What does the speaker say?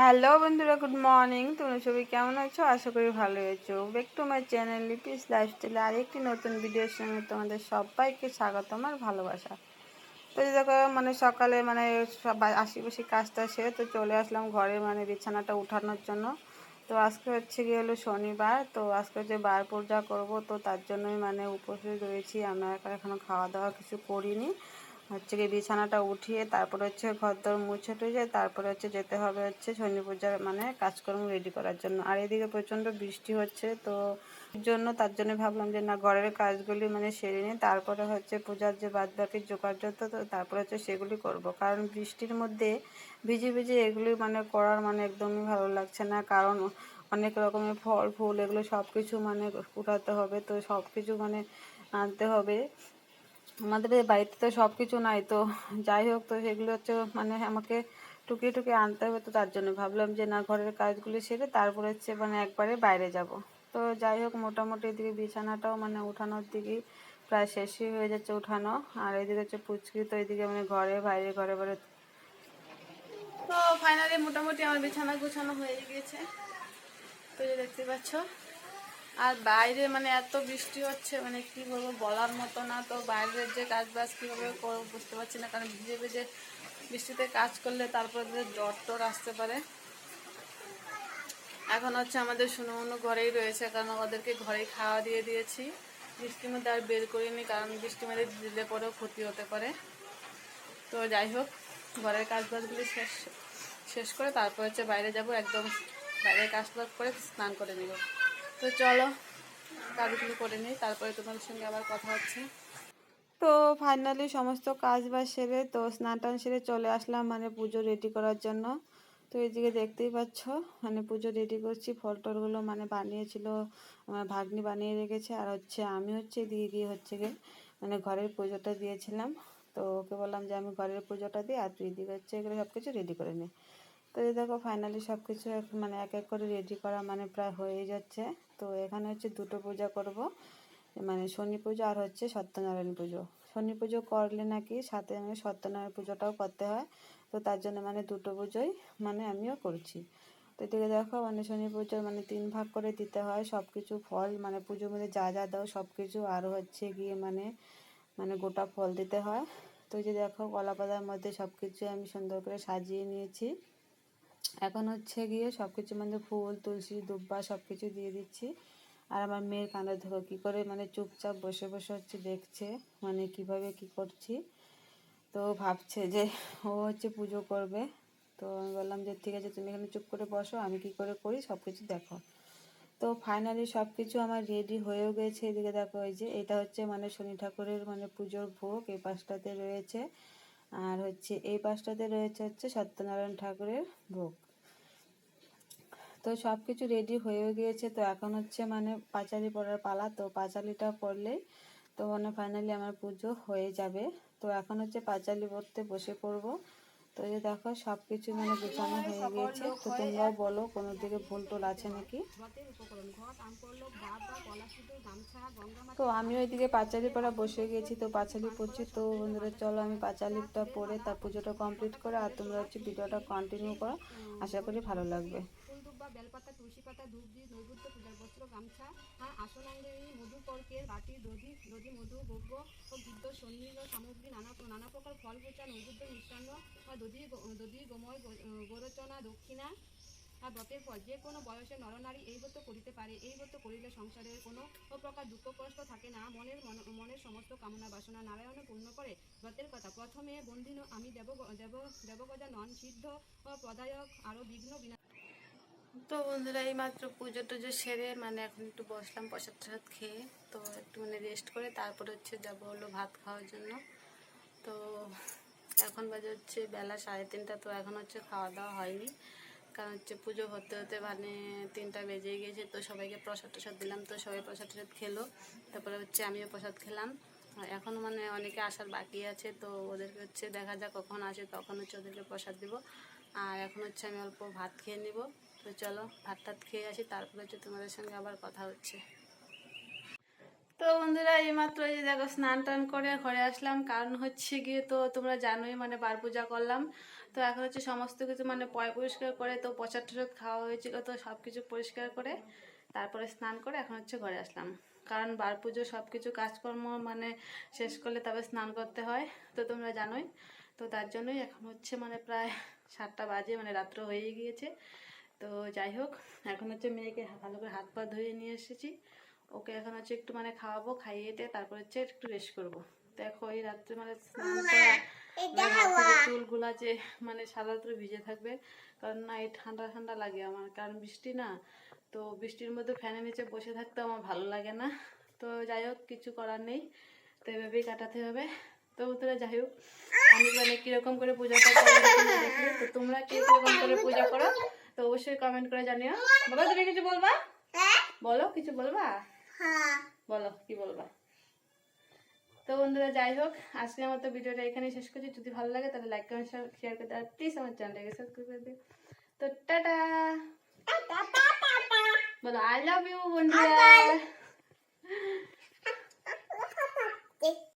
Hello বন্ধুরা, good morning. তোমরা সবাই কেমন আছো? আশা করি ভালো আছো। Back to my channel Lipi's লাইফস্টাইলে আরেকটি নতুন ভিডিওর সঙ্গে তোমাদের সবাইকে স্বাগতম আর ভালোবাসা। তো দেখো মানে সকালে মানে আশেপাশে কাজটা সেরে তো চলে আসলাম ঘরে মানে বিছানাটা উঠানোর জন্য। তো আজকে হচ্ছে গিয়ে হলো শনিবার, তো আজকে হচ্ছে বার পূজা করব, তো তার জন্যই মানে উপসে রয়েছি। আমরা এখনও খাওয়া দাওয়া কিছু করিনি। হচ্ছে গিয়ে বিছানাটা উঠিয়ে তারপরে হচ্ছে ঘরদর মুছে টুছে তারপরে হচ্ছে যেতে হবে হচ্ছে শনি পূজার মানে কাজকর্ম রেডি করার জন্য। আর এদিকে প্রচণ্ড বৃষ্টি হচ্ছে তো জন্য তার জন্য ভাবলাম যে না, ঘরের কাজগুলি মানে সেরে নিই। তারপরে হচ্ছে পূজার যে বাদ বাকি জোগাড় যত তো তারপরে হচ্ছে সেগুলি করব। কারণ বৃষ্টির মধ্যে ভিজে ভিজে এগুলি মানে করার মানে একদমই ভালো লাগছে না। কারণ অনেক রকমের ফল, ফুল এগুলো সব কিছু মানে উঠাতে হবে তো সব কিছু মানে আনতে হবে। আমাদের বাড়িতে তো সব কিছু নাই, তো যাই হোক, তো সেগুলো হচ্ছে মানে আমাকে টুকিয়ে টুকিয়ে আনতে হবে, তো তার জন্য ভাবলাম যে না, ঘরের কাজগুলি সেরে তারপরে হচ্ছে মানে একবারে বাইরে যাব। তো যাই হোক, মোটামুটি এদিকে বিছানাটাও মানে উঠানোর দিকেই প্রায় শেষই হয়ে যাচ্ছে উঠানো। আর এদিকে হচ্ছে পুচকি তো এদিকে মানে ঘরে, বাইরে ঘরে বাইরে তো ফাইনালি মোটামুটি আমার বিছানা গুছানো হয়ে গিয়েছে। তো দেখতে পাচ্ছ আর বাইরে মানে এত বৃষ্টি হচ্ছে মানে কি বলব বলার মতো না। তো বাইরের যে কাজ বাজ কীভাবে করব বুঝতে পারছি না, কারণ ভিজে ভিজে বৃষ্টিতে কাজ করলে তারপর তারপরে জ্বর টর আসতে পারে। এখন হচ্ছে আমাদের শুনো ঘরেই রয়েছে, কারণ ওদেরকে ঘরেই খাওয়া দিয়ে দিয়েছি। বৃষ্টির মধ্যে আর বের করিনি, কারণ বৃষ্টির মধ্যে দিলে পরেও ক্ষতি হতে পারে। তো যাই হোক, ঘরের কাজ বাজগুলি শেষ শেষ করে তারপর হচ্ছে বাইরে যাব, একদম বাইরের কাজ বাজ করে স্নান করে নিব। তো চলো, কাজগুলো করে নিই, তারপরে তোমাদের সঙ্গে আবার কথা হচ্ছে। তো ফাইনালি সমস্ত কাজ বাজ সেরে তো স্নান টান সেরে চলে আসলাম মানে পুজো রেডি করার জন্য। তো এইদিকে দেখতেই পাচ্ছ মানে পুজো রেডি করছি ফল টলগুলো মানে বানিয়েছিল, আমার ভাগ্নি বানিয়ে রেখেছে, আর হচ্ছে আমি হচ্ছে দিয়ে গিয়ে হচ্ছে গিয়ে মানে ঘরের পুজোটা দিয়েছিলাম। তো ওকে বললাম যে আমি ঘরের পুজোটা দিই, আর তুই দিকে হচ্ছে এগুলো সব কিছু রেডি করে নে। তো এই দেখো ফাইনালি সব কিছু মানে এক এক করে রেডি করা মানে প্রায় হয়ে যাচ্ছে। তো এখানে হচ্ছে দুটো পূজা করব মানে শনি পুজো আর হচ্ছে সত্যনারায়ণ পুজো। শনি পুজো করলে নাকি সাথে মানে সত্যনারায়ণ পুজোটাও করতে হয়, তো তার জন্য মানে দুটো পুজোই মানে আমিও করছি। তো এদিকে দেখো মানে শনি পুজো মানে তিন ভাগ করে দিতে হয় সব কিছু ফল মানে পুজোর মধ্যে যা যা দাও সব কিছু আর হচ্ছে গিয়ে মানে মানে গোটা ফল দিতে হয়। তো যে দেখো কলা পাতার মধ্যে সব কিছু আমি সুন্দর করে সাজিয়ে নিয়েছি। এখন হচ্ছে গিয়ে সব কিছু মানে ফুল, তুলসী, দুব্বা সব কিছু দিয়ে দিচ্ছি। আর আমার মেয়ের কানে ধরো, কী করে মানে চুপচাপ বসে বসে হচ্ছে দেখছে মানে কীভাবে কি করছি। তো ভাবছে যে ও হচ্ছে পুজো করবে। তো আমি বললাম যে ঠিক আছে, তুমি এখানে চুপ করে বসো, আমি কি করে করি সব কিছু দেখো। তো ফাইনালি সব কিছু আমার রেডি হয়েও গেছে। এদিকে দেখো, এই যে এটা হচ্ছে মানে শনি ঠাকুরের মানে পুজোর ভোগ, এই পাশটাতে রয়েছে। আর হচ্ছে এই পাশটাতে রয়েছে হচ্ছে সত্যনারায়ণ ঠাকুরের ভোগ। তো সব কিছু রেডি হয়েও গিয়েছে। তো এখন হচ্ছে মানে পাঁচালি পড়ার পালা। তো পাঁচালিটা পড়লেই তো মানে ফাইনালি আমার পুজো হয়ে যাবে। তো এখন হচ্ছে পাঁচালি পড়তে বসে পড়ব। তো এই দেখো সব কিছু মানে গোছানো হয়ে গিয়েছে। তো তোমরাও বলো, কোনো দিকে ভুল টুল আছে নাকি? তো আমি ওইদিকে পাঁচালি পড়া বসে গেছি তো পাঁচালি পড়ছি। তো বন্ধুরা, চলো আমি পাঁচালিটা পড়ে তার পুজোটা কমপ্লিট করে আর তোমরা হচ্ছে ভিডিওটা কন্টিনিউ করো। আশা করি ভালো লাগবে। ফুলদুব্বা বেলপাতা, তুলসী পাতা, ধূপ দিয়ে নৈবেদ্য পূজার বস্ত্র, গামছা আর আসনাঙ্গিনী, মধু কর্কের বাটি, দধি দধি, মধু দ্রব্য ও বিদ্য সন্নিহ সামগ্রী, নানা নানা প্রকার ফল পূজা নৈবেদ্য, মিষ্টান্ন দধি দধি, গোময় গোরচনা, দক্ষিণা, আর ব্রতের ফল। যে কোনো বয়সে নরনারী এই ব্রত করিতে পারে। এই ব্রত করিলে সংসারের কোনো প্রকার দুঃখ, কষ্ট থাকে না। মনের মনের সমস্ত কামনা, বাসনা নারায়ণে পূর্ণ করে ব্রতের কথা। প্রথমে বন্দিন আমি দেব দেব দেবগজা নন, সিদ্ধ প্রদায়ক আরও বিঘ্ন বিনা তো বন্ধুরা, এই মাত্র পুজো টুজো সেরে মানে এখন একটু বসলাম প্রসাদ টসাদ খেয়ে। তো একটু মানে রেস্ট করে তারপরে হচ্ছে যাব হলো ভাত খাওয়ার জন্য। তো এখন বাজে হচ্ছে বেলা সাড়ে তিনটা, তো এখন হচ্ছে খাওয়া দাওয়া হয়নি। কারণ হচ্ছে পুজো হতে হতে মানে তিনটা বেজে গিয়েছে তো সবাইকে প্রসাদ টসাদ দিলাম, তো সবাই প্রসাদ টসাদ খেলো। তারপরে হচ্ছে আমিও প্রসাদ খেলাম। আর এখনও মানে অনেকে আসার বাকি আছে, তো ওদেরকে হচ্ছে দেখা যাক কখন আসে, তখন হচ্ছে ওদেরকে প্রসাদ দিব। আর এখন হচ্ছে আমি অল্প ভাত খেয়ে নিব। তো চলো ভাত টাত খেয়ে আসি, তারপরে হচ্ছে তোমাদের সঙ্গে আবার কথা হচ্ছে। তো বন্ধুরা, এইমাত্র এই দেখো, স্নান টান করে ঘরে আসলাম। কারণ হচ্ছে গিয়ে তো তোমরা জানোই মানে বার পূজা করলাম। তো এখন হচ্ছে সমস্ত কিছু মানে পয় পরিষ্কার করে, তো প্রসাদ টসাদ খাওয়া হয়েছিল তো সব কিছু পরিষ্কার করে, তারপরে স্নান করে এখন হচ্ছে ঘরে আসলাম। কারণ বার পুজো সব কিছু কাজকর্ম মানে শেষ করলে তবে স্নান করতে হয়, তো তোমরা জানোই। তো তার জন্যই এখন হচ্ছে মানে প্রায় সাতটা বাজে মানে রাত্র হয়ে গিয়েছে। তো যাই হোক এখন হচ্ছে মেয়েকে ভালো করে হাত পা ধুয়ে নিয়ে এসেছি। ওকে এখন হচ্ছে একটু মানে খাওয়াবো খাইয়ে দিয়ে তারপর হচ্ছে একটু রেস্ট করব। দেখো এই রাত্রে মানে স্নান করা চুলগুলা যে মানে সারা রাত্রে ভিজে থাকবে কারণ না এই ঠান্ডা ঠান্ডা লাগে আমার কারণ বৃষ্টি না তো বৃষ্টির মধ্যে ফ্যানের নিচে বসে থাকতে আমার ভালো লাগে না। তো যাই হোক কিছু করার নেই তো এভাবেই কাটাতে হবে। তো তোরা যাই হোক আমি মানে কীরকম করে পূজাটা করি দেখলে। তো তোমরা কীরকম করে পূজা করো? তো অবশ্যই কমেন্ট করে জানিও। বাবা তুমি কিছু বলবা? বলো কিছু বলবা? বলো কি বলবা? তো বন্ধুরা যাই হোক আজকের মতো ভিডিওটা এখানেই শেষ করছি। যদি ভালো লাগে তাহলে লাইক কমেন্ট শেয়ার করে দেওয়ার প্লিজ আমার চ্যানেলটাকে সাবস্ক্রাইব করে দিও। তো টাটা। বলো আই লাভ ইউ বন্ধুরা।